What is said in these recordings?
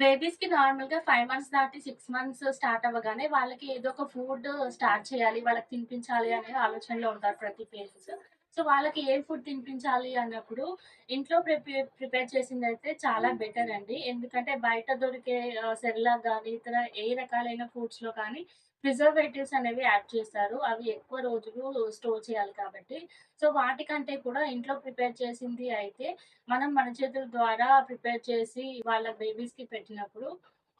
బేబీస్‌కి నార్మల్‌గా five months దాటి six months start అవ్వగానే వాళ్ళకి ఏదో ఒక ఫుడ్ స్టార్ట్ చేయాలి. వాళ్ళకి తినిపించాలి అనే ఆలోచనలో ఉంటారు ప్రతి పేరెంట్స్. సో, వాళ్ళకి ఏ ఫుడ్ తినిపించాలి అన్నప్పుడు ఇంట్లో ప్రిపేర్ ప్రిపేర్ చేసింది అయితే చాలా బెటర్ అండి. ఎందుకంటే బయట దొరికే ఆహ్, కానీ ఇతర ఏ రకాలైన ఫుడ్స్‌లో కానీ ప్రిజర్వేటివ్స్ అనేవి యాడ్ చేస్తారు. అవి ఎక్కువ రోజులు స్టోర్ చేయాలి కాబట్టి. సో, వాటికంటే కూడా ఇంట్లో ప్రిపేర్ చేసింది అయితే మనం మన చేతుల ద్వారా ప్రిపేర్ చేసి వాళ్ళ బేబీస్‌కి పెట్టినప్పుడు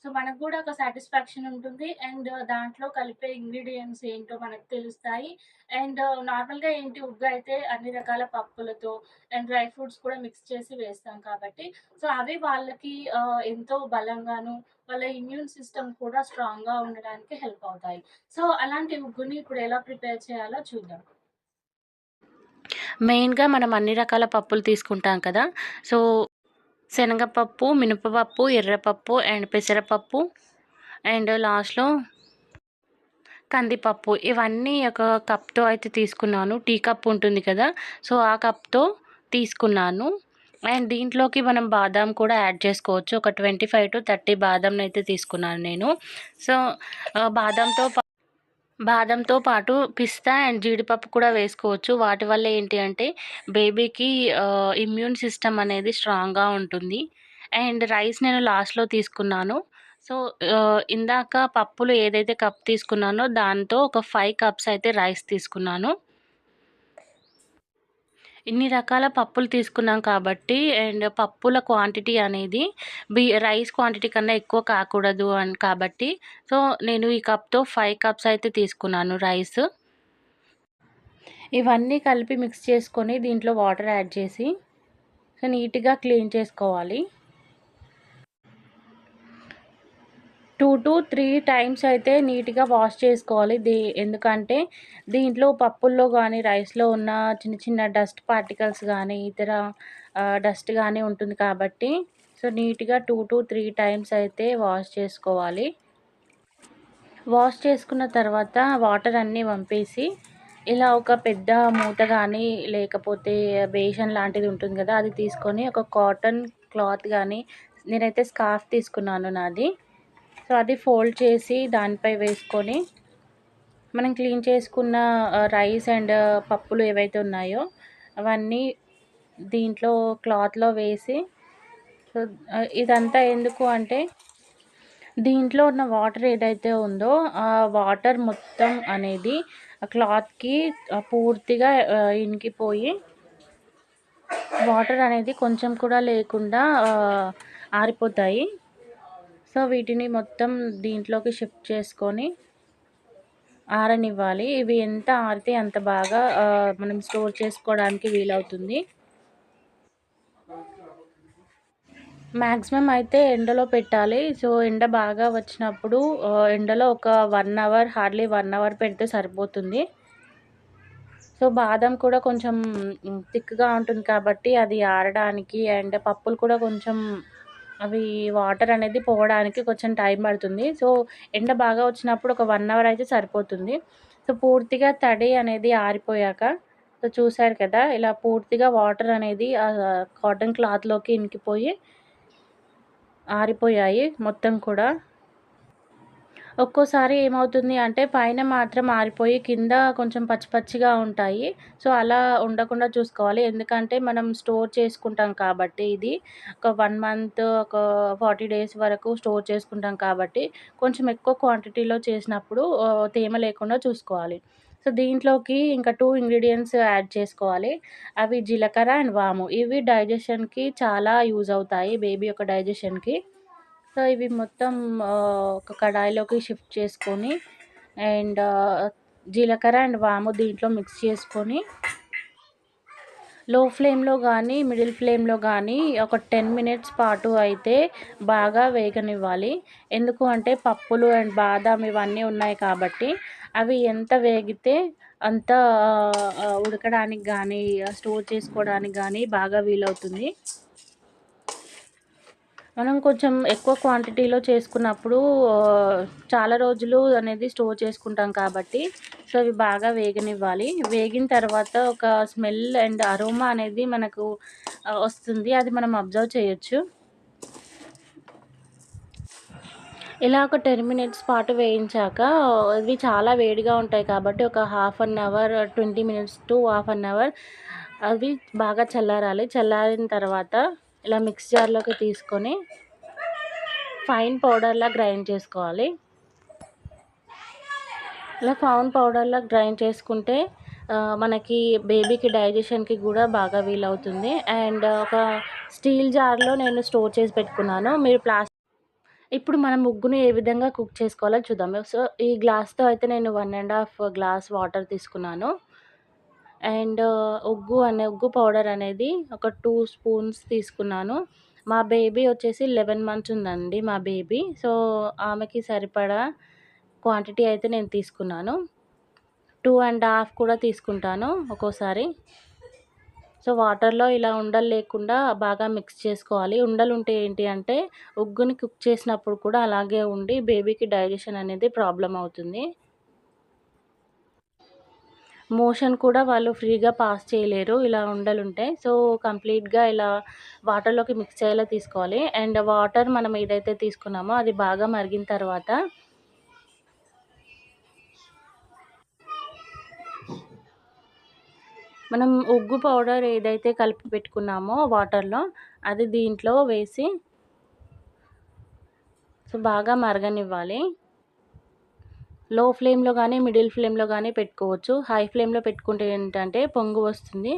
సో, మనకు కూడా ఒక సాటిస్ఫాక్షన్ ఉంటుంది. అండ్ దాంట్లో కలిపే ఇంగ్రీడియంట్స్ ఏంటో మనకు తెలుస్తాయి. అండ్ నార్మల్‌గా ఏంటి ఉగ్గు అయితే అన్ని రకాల పప్పులతో అండ్ డ్రై ఫ్రూట్స్ కూడా మిక్స్ చేసి వేస్తాం కాబట్టి, సో, అవి వాళ్ళకి ఎంతో బలంగాను వాళ్ళ ఇమ్యూన్ సిస్టమ్ కూడా స్ట్రాంగ్‌గా ఉండడానికి హెల్ప్ అవుతాయి. సో, అలాంటి ఉగ్గుని ఇప్పుడు ఎలా ప్రిపేర్ చేయాలో చూద్దాం. మెయిన్‌గా మనం అన్ని రకాల పప్పులు తీసుకుంటాం కదా! సో, శనగపప్పు, మినపపప్పు, ఎర్రపప్పు అండ్ పెసరపప్పు అండ్ లాస్ట్‌లో కందిపప్పు ఇవన్నీ ఒక కప్‌తో అయితే తీసుకున్నాను. టీ కప్ ఉంటుంది కదా! సో, ఆ కప్‌తో తీసుకున్నాను. అండ్ దీంట్లోకి మనం బాదాం కూడా యాడ్ చేసుకోవచ్చు. ఒక ట్వంటీ ఫైవ్ టు థర్టీ బాదాంని అయితే తీసుకున్నాను నేను. సో, బాదాంతో బాదంతో బాదంతో పాటు పిస్తా అండ్ జీడిపప్పు కూడా వేసుకోవచ్చు. వాటి వల్ల ఏంటి అంటే బేబీకి ఇమ్యూన్ సిస్టమ్ అనేది స్ట్రాంగ్‌గా ఉంటుంది. అండ్ రైస్ నేను లాస్ట్‌లో తీసుకున్నాను. సో, ఇందాక పప్పులు ఏదైతే కప్ తీసుకున్నానో దాంతో ఒక ఫైవ్ కప్స్ అయితే రైస్ తీసుకున్నాను. ఇన్ని రకాల పప్పులు తీసుకున్నాం కాబట్టి అండ్ పప్పుల క్వాంటిటీ అనేది బి రైస్ క్వాంటిటీ కన్నా ఎక్కువ కాకూడదు అని కాబట్టి సో, నేను ఈ కప్‌తో ఫైవ్ కప్స్ అయితే తీసుకున్నాను రైస్. ఇవన్నీ కలిపి మిక్స్ చేసుకొని దీంట్లో వాటర్ యాడ్ చేసి సో, నీట్‌గా క్లీన్ చేసుకోవాలి. 2-3 టైమ్స్ అయితే నీట్‌గా వాష్ చేసుకోవాలి. దీ ఎందుకంటే దీంట్లో పప్పుల్లో కానీ రైస్‌లో ఉన్న చిన్న చిన్న డస్ట్ పార్టికల్స్ కానీ ఇతర డస్ట్ కానీ ఉంటుంది కాబట్టి సో, నీట్‌గా 2-3 టైమ్స్ అయితే వాష్ చేసుకోవాలి. వాష్ చేసుకున్న తర్వాత వాటర్ అన్నీ పంపేసి ఇలా ఒక పెద్ద మూత కానీ లేకపోతే బేషన్ లాంటిది ఉంటుంది కదా! అది తీసుకొని ఒక కాటన్ క్లాత్ కానీ నేనైతే స్కార్ఫ్ తీసుకున్నాను నాది. సో, అది ఫోల్డ్ చేసి దానిపై వేసుకొని మనం క్లీన్ చేసుకున్న రైస్ అండ్ పప్పులు ఏవైతే ఉన్నాయో అవన్నీ దీంట్లో క్లాత్‌లో వేసి సో, ఇదంతా ఎందుకు అంటే దీంట్లో ఉన్న వాటర్ ఏదైతే ఉందో ఆ వాటర్ మొత్తం అనేది ఆ క్లాత్‌కి పూర్తిగా ఇనికిపోయి ఇంకిపోయి వాటర్ అనేది కొంచెం కూడా లేకుండా ఆరిపోతాయి. సో, వీటిని మొత్తం దీంట్లోకి షిఫ్ట్ చేసుకొని ఆరనివ్వాలి. ఇవి ఎంత ఆరితే అంత బాగా మనం స్టోర్ చేసుకోవడానికి వీలవుతుంది. మ్యాక్సిమం అయితే ఎండలో పెట్టాలి. సో, ఎండ బాగా వచ్చినప్పుడు ఎండలో ఒక one hour hardly one hour పెడితే సరిపోతుంది. సో, బాదం కూడా కొంచెం థిక్‌గా ఉంటుంది కాబట్టి అది ఆరడానికి అండ్ పప్పులు కూడా కొంచెం అవి వాటర్ అనేది పోవడానికి కొంచెం టైం పడుతుంది. సో, ఎండ బాగా వచ్చినప్పుడు ఒక వన్ అవర్ అయితే సరిపోతుంది. సో, పూర్తిగా తడి అనేది ఆరిపోయాక సో, చూసారు కదా! ఇలా పూర్తిగా వాటర్ అనేది కాటన్ క్లాత్‌లోకి ఇంకిపోయి ఆరిపోయాయి మొత్తం కూడా. ఒక్కోసారి ఏమవుతుంది అంటే పైన మాత్రం ఆరిపోయి కింద కొంచెం పచ్చి పచ్చిగా ఉంటాయి. సో, అలా ఉండకుండా చూసుకోవాలి. ఎందుకంటే మనం స్టోర్ చేసుకుంటాం కాబట్టి ఇది ఒక వన్ మంత్ ఒక 40 డేస్ వరకు స్టోర్ చేసుకుంటాం కాబట్టి కొంచెం ఎక్కువ క్వాంటిటీలో చేసినప్పుడు తేమ లేకుండా చూసుకోవాలి. సో, దీంట్లోకి ఇంకా టూ ఇంగ్రీడియంట్స్ యాడ్ చేసుకోవాలి. అవి జీలకర్ర అండ్ వాము. ఇవి డైజెషన్‌కి చాలా యూజ్ అవుతాయి బేబీ యొక్క డైజెషన్‌కి. సో, ఇవి మొత్తం ఒక కడాయిలోకి షిఫ్ట్ చేసుకొని అండ్ జీలకర్ర అండ్ వాము దీంట్లో మిక్స్ చేసుకొని లో ఫ్లేమ్‌లో కానీ మిడిల్ ఫ్లేమ్‌లో కానీ ఒక 10 మినిట్స్ పాటు అయితే బాగా వేగనివ్వాలి. ఎందుకు అంటే పప్పులు అండ్ బాదాం ఇవన్నీ ఉన్నాయి కాబట్టి అవి ఎంత వేగితే అంత ఉడకడానికి కానీ స్టోర్ చేసుకోవడానికి కానీ బాగా వీలవుతుంది. మనం కొంచెం ఎక్కువ క్వాంటిటీలో చేసుకున్నప్పుడు చాలా రోజులు అనేది స్టోర్ చేసుకుంటాం కాబట్టి సో, అవి బాగా వేగనివ్వాలి. వేగిన తర్వాత ఒక స్మెల్ అండ్ అరోమా అనేది మనకు వస్తుంది. అది మనం అబ్జర్వ్ చేయొచ్చు. ఇలా ఒక 10 మినిట్స్ పాటు వేయించాక ఇవి చాలా వేడిగా ఉంటాయి కాబట్టి ఒక half an hour 20 minutes to half an hour అవి బాగా చల్లారాలి చల్లారిన తర్వాత ఇలా మిక్స్ జార్లోకి తీసుకొని ఫైన్ పౌడర్లా గ్రైండ్ చేసుకోవాలి. ఇలా ఫౌన్ పౌడర్లా గ్రైండ్ చేసుకుంటే మనకి బేబీకి డైజెషన్కి కూడా బాగా వీలవుతుంది. అండ్ ఒక స్టీల్ జార్లో నేను స్టోర్ చేసి పెట్టుకున్నాను. మీరు ప్లాస్టిక్ ఇప్పుడు మనం ముగ్గును ఏ విధంగా కుక్ చేసుకోవాలో చూద్దాం. సో ఈ గ్లాస్తో అయితే నేను one and half glass water తీసుకున్నాను. అండ్ ఉగ్గు అనే ఉగ్గు పౌడర్ అనేది ఒక టూ స్పూన్స్ తీసుకున్నాను. మా బేబీ వచ్చేసి లెవెన్ మంత్స్ ఉందండి మా బేబీ. సో ఆమెకి సరిపడా క్వాంటిటీ అయితే నేను తీసుకున్నాను. టూ అండ్ హాఫ్ కూడా తీసుకుంటాను ఒక్కోసారి. సో వాటర్లో ఇలా ఉండలు లేకుండా బాగా మిక్స్ చేసుకోవాలి. ఉండలు ఉంటే ఏంటి అంటే ఉగ్గుని కుక్ చేసినప్పుడు కూడా అలాగే ఉండి బేబీకి డైజెషన్ అనేది ప్రాబ్లం అవుతుంది. మోషన్ కూడా వాళ్ళు ఫ్రీగా పాస్ చేయలేరు. ఇలా ఉండలుంటే. సో కంప్లీట్గా ఇలా వాటర్లోకి మిక్స్ అయ్యేలా తీసుకోవాలి. అండ్ వాటర్ మనం ఏదైతే తీసుకున్నామో అది బాగా మరిగిన తర్వాత మనం ఉగ్గు పౌడర్ ఏదైతే కలిపి పెట్టుకున్నామో వాటర్లో అది దీంట్లో వేసి సో బాగా మరగనివ్వాలి. లో ఫ్లేమ్లో కానీ మిడిల్ ఫ్లేమ్లో కానీ పెట్టుకోవచ్చు. హై ఫ్లేమ్లో పెట్టుకుంటే ఏంటంటే పొంగు వస్తుంది.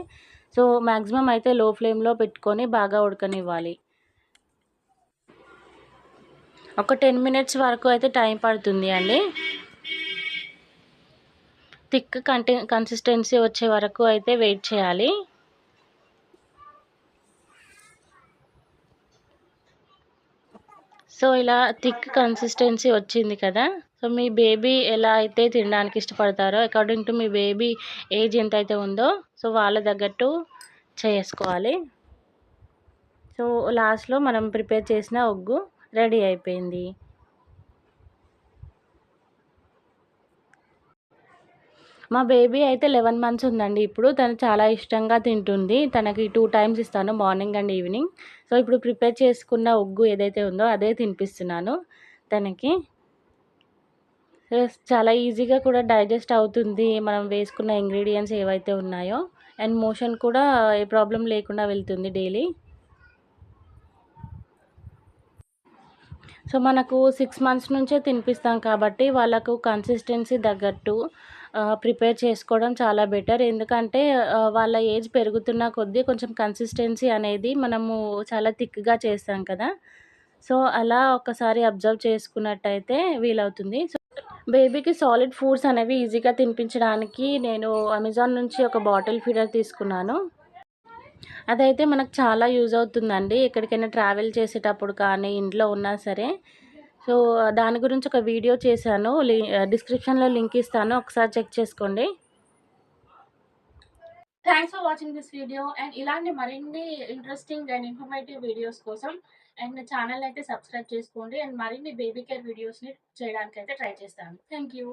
సో మ్యాక్సిమం అయితే లో ఫ్లేమ్లో పెట్టుకొని బాగా ఉడకనివ్వాలి. ఒక టెన్ మినిట్స్ వరకు అయితే టైం పడుతుంది అండి. థిక్ కంటి కన్సిస్టెన్సీ వచ్చే వరకు అయితే వెయిట్ చేయాలి. సో ఇలా థిక్ కన్సిస్టెన్సీ వచ్చింది కదా. సో మీ బేబీ ఎలా అయితే తినడానికి ఇష్టపడతారో అకార్డింగ్ టు మీ బేబీ ఏజ్ ఎంత అయితే ఉందో సో వాళ్ళ తగ్గట్టు చేసుకోవాలి. సో లాస్ట్లో మనం ప్రిపేర్ చేసిన ఒగ్గు రెడీ అయిపోయింది. మా బేబీ అయితే లెవెన్ మంత్స్ ఉందండి ఇప్పుడు. తను చాలా ఇష్టంగా తింటుంది. తనకి టూ టైమ్స్ ఇస్తాను మార్నింగ్ అండ్ ఈవినింగ్ సో ఇప్పుడు ప్రిపేర్ చేసుకున్న ఒగ్గు ఏదైతే ఉందో అదే తినిపిస్తున్నాను తనకి. చాలా ఈజీగా కూడా డైజెస్ట్ అవుతుంది మనం వేసుకున్న ఇంగ్రీడియంట్స్ ఏవైతే ఉన్నాయో. అండ్ మోషన్ కూడా ఏ ప్రాబ్లం లేకుండా వెళ్తుంది డైలీ. సో మనకు సిక్స్ మంత్స్ నుంచే తినిపిస్తాం కాబట్టి వాళ్ళకు కన్సిస్టెన్సీ తగ్గట్టు ప్రిపేర్ చేసుకోవడం చాలా బెటర్ ఎందుకంటే వాళ్ళ ఏజ్ పెరుగుతున్న కొద్దీ కొంచెం కన్సిస్టెన్సీ అనేది మనము చాలా థిక్గా చేస్తాం కదా. సో అలా ఒకసారి అబ్జర్వ్ చేసుకున్నట్టయితే వీలవుతుంది. సో బేబీకి సాలిడ్ ఫుడ్స్ అనేవి ఈజీగా తినిపించడానికి నేను అమెజాన్ నుంచి ఒక బాటిల్ ఫీడర్ తీసుకున్నాను. అదైతే మనకు చాలా యూజ్ అవుతుందండి. ఎక్కడికైనా ట్రావెల్ చేసేటప్పుడు కానీ ఇంట్లో ఉన్నా సరే. సో దాని గురించి ఒక వీడియో చేశాను. డిస్క్రిప్షన్లో లింక్ ఇస్తాను. ఒకసారి చెక్ చేసుకోండి. Thanks for watching this video and ఇలాంటి మరిన్ని ఇంట్రెస్టింగ్ అండ్ ఇన్ఫర్మేటివ్ వీడియోస్ కోసం అండ్ ఛానల్ అయితే సబ్స్క్రైబ్ చేసుకోండి అండ్ మరిన్ని బేబీ కేర్ వీడియోస్ని చేయడానికి అయితే ట్రై చేస్తాను. Thank you.